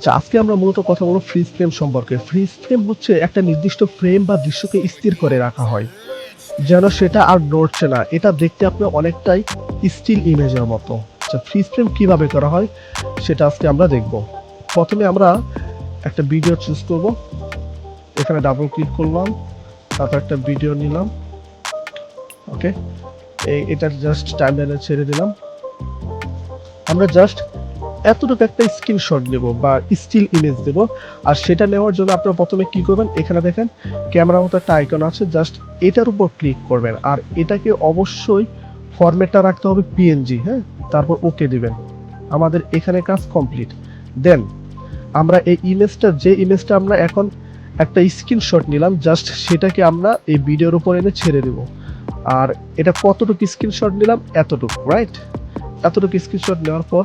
আচ্ছা আজকে আমরা মূলত কথা বলব ফ্রিজ ফ্রেম সম্পর্কে। ফ্রিজ ফ্রেম হচ্ছে একটা নির্দিষ্ট ফ্রেম বা দৃশ্যকে স্থির করে রাখা হয়, যেন সেটা আর নড়ছে না। এটা দেখতে আপনি অনেকটাই স্টিল ইমেজের মতো। আচ্ছা ফ্রিজ ফ্রেম কীভাবে করা হয়, সেটা আজকে আমরা দেখব। প্রথমে আমরা একটা ভিডিও চুজ করব। এখানে ডাবল ক্লিক করলাম, তারপর একটা ভিডিও নিলাম। ওকে এটা জাস্ট টাইমলাইনে ছেড়ে দিলাম। আমরা জাস্ট এতটুকু একটা স্ক্রিনশট দেব বা স্টিল ইমেজ দেব। আর সেটা নেওয়ার জন্য আপনারা প্রথমে কি করবেন? এখানে দেখেন ক্যামেরা মতো একটা আইকন আছে জাস্ট এটার উপর ক্লিক করবেন। আর এটাকে অবশ্যই ফরম্যাটটা রাখতে হবে পিএনজি হ্যাঁ? তারপর ওকে দিবেন। আমাদের এখানে কাজ কমপ্লিট দেন আমরা এই ইমেজটা যে ইমেজটা আমরা এখন একটা স্ক্রিনশট নিলাম জাস্ট সেটাকে আমরা এই ভিডিওর উপর এনে ছেড়ে দেব। আর এটা কতটুকু স্ক্রিনশট নিলাম? এতটুকু রাইট এতটুকু স্ক্রিনশট নেওয়ার পর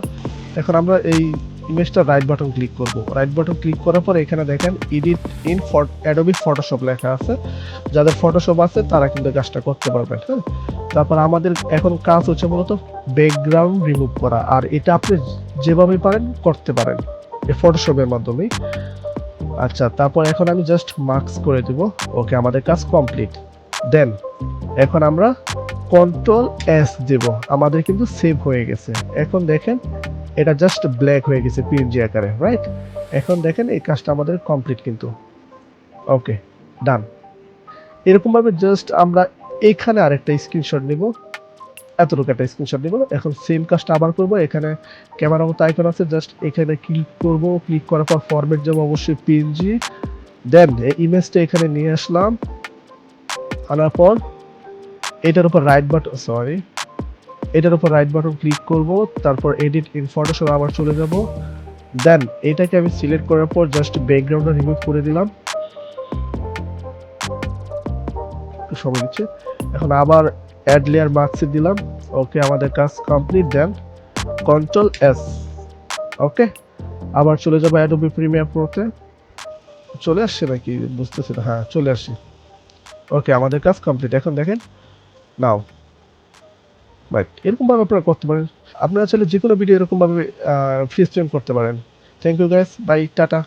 এখন আমরা এই ইমেজটা রাইট বাটন ক্লিক করব। রাইট বাটন ক্লিক করার পর এখানে দেখেন এডিট ইন অ্যাডোবি ফটোশপ লেখা আছে। যাদের ফটোশপ আছে, তারা কিন্তু কাজটা করতে পারবেন হ্যাঁ? তারপর আমাদের এখন কাজ হচ্ছে মূলত ব্যাকগ্রাউন্ড রিমুভ করা। আর এটা আপনি যেভাবে পারেন, করতে পারেন এই ফটোশপের মাধ্যমেই। আচ্ছা তারপর এখন আমি জাস্ট মার্কস করে দেব। ওকে, আমাদের কাজ কমপ্লিট দেন এখন আমরা কন্ট্রোল এস দেব। আমাদের কিন্তু সেভ হয়ে গেছে। এখন দেখেন এটা জাস্ট ব্ল্যাক হয়ে গেছে পিএনজি আকারে রাইট এখন দেখেন এই কাজটা আমাদের কমপ্লিট কিন্তু। ওকে ডান এরকমভাবে জাস্ট আমরা এখানে আরেকটা স্ক্রিনশট নিব। এতটুকু একটা স্ক্রিনশট নিব। এখন সেম কাজটা আবার করব। এখানে ক্যামেরা মতো আইকন আছে জাস্ট এখানে ক্লিক করব। ক্লিক করার পর ফরম্যাট যাব অবশ্যই পিএনজি দেন ইমেজটা এখানে নিয়ে আসলাম। আনার পর এটার উপর রাইট বাটন সরি এটার উপর রাইট বাটন ক্লিক করব, তারপর এডিট ইন ফটোশপ আবার চলে যাব। দেন এটাকে আমি সিলেক্ট করার পর জাস্ট ব্যাকগ্রাউন্ডটা রিমুভ করে দিলাম। সময় দিচ্ছে এখন আবার অ্যাড লেয়ার মার্কসে দিলাম। ওকে আমাদের কাজ complete then control S okay আবার চলে যাব অ্যাডোবি প্রিমিয়ার প্রোতে চলে আসছে নাকি? বুঝতেছি না। হ্যাঁ চলে আসছি। ওকে আমাদের কাজ কমপ্লিট এখন দেখেন নাও বাট এরকমভাবে আপনারা করতে পারেন। আপনারা চাইলে যে কোনো ভিডিও এরকমভাবে ফ্রি স্ট্রিম করতে পারেন। Thank you guys bye tata